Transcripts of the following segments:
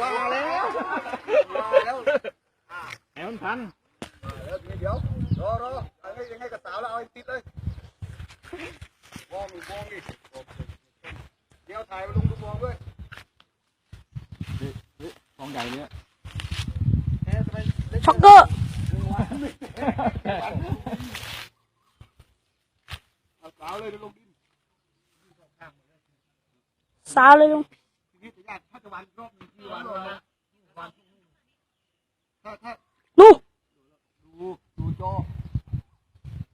ว่าแล้วว่าแล้วแหมมันพันเดี๋ยวเดี๋ยวรอรอเอาให้ยังไงกับสาวแล้วเอาให้ติดเลยมองอีกมองอีกเดี๋ยวถ่ายมาลงดูมองด้วยกองใหญ่เนี่ยช็อกเกอร์เอาสาวเลยเดี๋ยวลงดินสาวเลยลุงที นี้จะยากถ้าจะวันรอบหนึงที่วันนะถ้าถ้านู่นดูดูจอ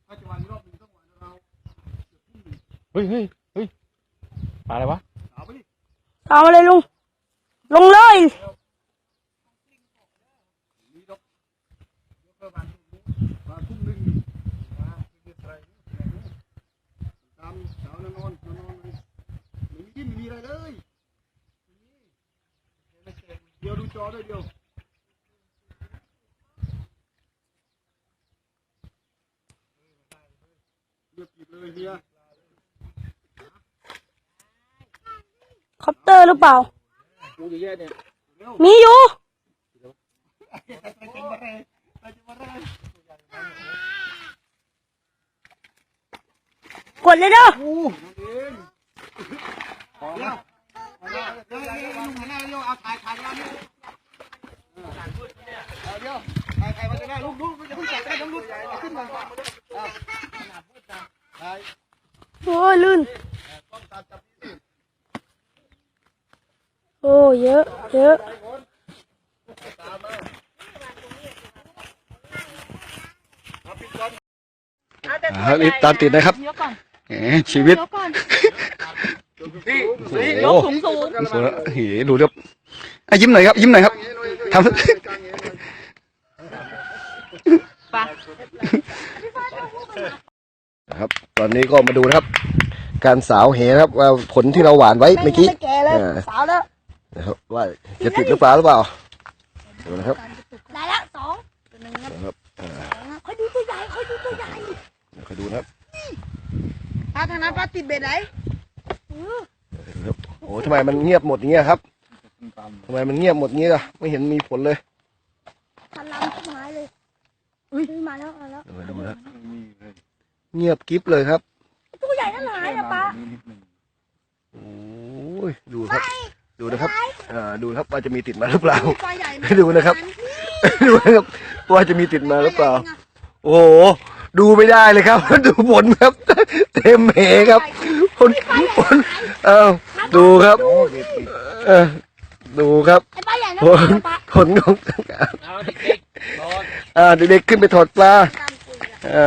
ถ้าจะวันรอบหนึงต้องวันเราเฮ้ยเฮ้ยเฮ้ยปลาอะไรวะเอาไปดิสาวมาเลยลุงลงเลยนี่ดอกเดี๋ยวก็วันวันทุ่มหนึ่งมาเรียกอะไรตามสาวนอนนอนนอนเลยไม่มีดิ้นไม่มีอะไรเลยเดี๋ยวดูจอด้วยเดียวเรียบกริบเลยเฮียคอปเตอร์หรือเปล่า ดูเยอะเนี่ยมีอยู่กดเลยเด้อโอ้เองเดี๋ยวเดี๋ยว เดี๋ยวเดี๋ยวลุงหันหน้าเดี๋ยวเอาถ่ายถ่ายงานนี่เอาเดี๋ยวถ่ายถ่ายมาจะได้ลุงลุงจะเพิ่งจับได้ลุงลุงเอาขึ้นมาเอาถ่ายโอ้ยลื่นต้องตามจับนี่โอ้เยอะเยอะตามมาเอาปิดก่อนอ่านี่ตามติดนะครับแหมชีวิตพี่โอ้โห สูงสูงสูงแล้วเฮ้ยดูครับอะยิ้มหน่อยครับ ยิ้มหน่อยครับทำนะครับ ตอนนี้ก็มาดูนะครับ การสาวเหนะครับว่าผลที่เราหวานไว้เมื่อกี้ไม่แก่เลยอ่าสาวแล้วนะครับว่าจะติดหรือเปล่าหรือเปล่าดูนะครับได้แล้วสองตัวหนึ่งครับนะครับอ่าคอยดูตัวใหญ่คอยดูตัวใหญ่คอยดูนะครับป้าทางนั้นป้าติดเบ็ดไหนนะครับ โอ้ทำไมมันเงียบหมดอย่างเงี้ยครับทำไมมันเงียบหมดอย่างเงี้ยล่ะไม่เห็นมีผลเลยพันลำต้นไม้เลยอุ้ยมาแล้วมาแล้วเดี๋ยวมาดูนะเงียบกิ๊บเลยครับตัวใหญ่นั่นหายนะป้าโอ้ยดูครับ ดูนะครับอ่าดูนะครับว่าจะมีติดมาหรือเปล่าตัวใหญ่ดูนะครับดูนะครับว่าจะมีติดมาหรือเปล่า โอ้โหดูไม่ได้เลยครับ ดูผลครับ เต็มเหครับ ผลผลเอ้าดูครับเออดูครับ ไอ้ป้าใหญ่นั่ผลนป้าผลของเอาเด็กๆนอนอ่าเด็กๆขึ้นไปถอดปลาตามคุยอ่า